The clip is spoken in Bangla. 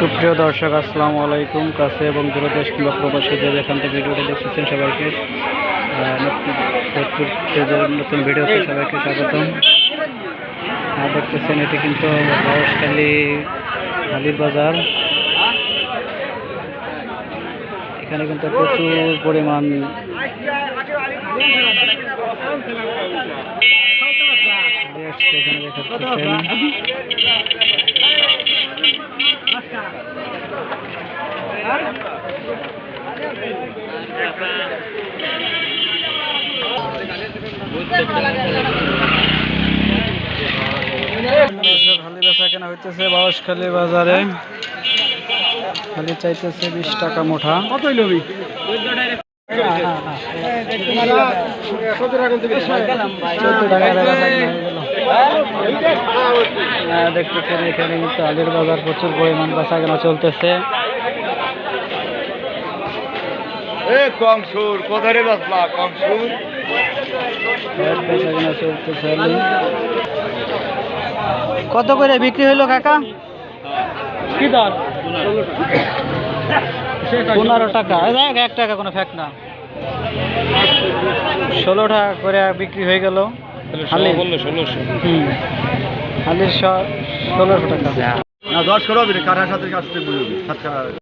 সুপ্রিয় দর্শক, আসসালামু আলাইকুম। কাছে এবং দূরদেশ কিংবা প্রবাসী যে যেখান থেকে ভিডিওটি দেখতেছেন সবাইকে নতুন ভিডিওতে সবাইকে স্বাগতম। দেখতেছেন, এটি কিন্তু বাউসখালী হালির বাজার। এখানে কিন্তু প্রচুর পরিমাণ এখানে দেখাচ্ছেন খালি বেচা কেনা হইতেছে বাউসখালী বাজারে। খালি চাইতেছে বিশ টাকা মোটা কত লবি হয়ে দেখতেছেন এখানে কিন্তু আলুর বাজার প্রচুর পরিমাণ বেচা কেনা চলতেছে। এ কংসুর কোথায় রে বাসলা কংসুর। কত করে বিক্রি হইল কাকা? কি দর পনেরো টাকা। দেখ এক টাকা কোনো ফ্যাক্ট না। ষোলো টাকা করে বিক্রি হয়ে গেল। হালি। ষোলোশো। হুম। হালির ষোলোশো টাকা। না দশ করো কাঠার সাথে কাছে বুঝবি সাত